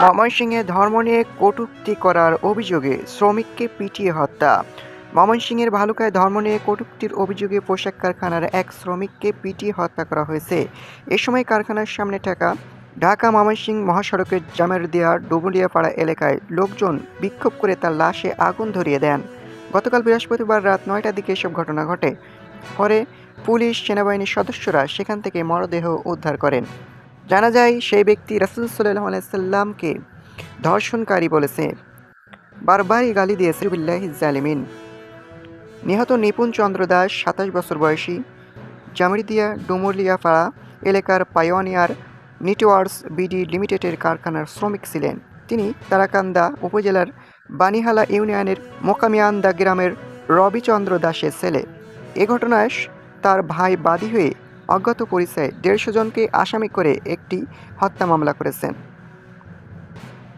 ময়মনসিংহে ধর্ম নিয়ে কটূক্তি করার অভিযোগে শ্রমিককে পিটিয়ে হত্যা। ময়মনসিংহের ভালুকায় ধর্ম নিয়ে কটূক্তির অভিযোগে পোশাক কারখানার এক শ্রমিককে পিটিয়ে হত্যা করা হয়েছে। এ সময় কারখানার সামনে থাকা ঢাকা ময়মনসিংহ মহাসড়কের জামের জামেরদিয়া ডুবুলিয়াপাড়া এলাকায় লোকজন বিক্ষোভ করে তার লাশে আগুন ধরিয়ে দেন। গতকাল বৃহস্পতিবার রাত নয়টার দিকে এসব ঘটনা ঘটে। পরে পুলিশ, সেনাবাহিনীর সদস্যরা সেখান থেকে মরদেহ উদ্ধার করেন। জানা যায়, সেই ব্যক্তি রাসুল সাল্লাহ আলাইসাল্লামকে ধর্ষণকারী বলেছে। বারবারই গালি দিয়েছে বিল্লাহ জালিমিন। নিহত নিপুণ চন্দ্র দাস, সাতাশ বছর বয়সী জামরিদিয়া ডুমুরলিয়াপাড়া এলাকার পায়োনিয়ার নিটওয়ার্স বিডি লিমিটেডের কারখানার শ্রমিক ছিলেন। তিনি তারাকান্দা উপজেলার বানিহালা ইউনিয়নের মোকামিয়ান্দা গ্রামের রবিচন্দ্র দাসের ছেলে। এ ঘটনায় তার ভাই বাদী হয়ে অজ্ঞাত পরিচয়ে দেড়শো জনকে আসামি করে একটি হত্যা মামলা করেছেন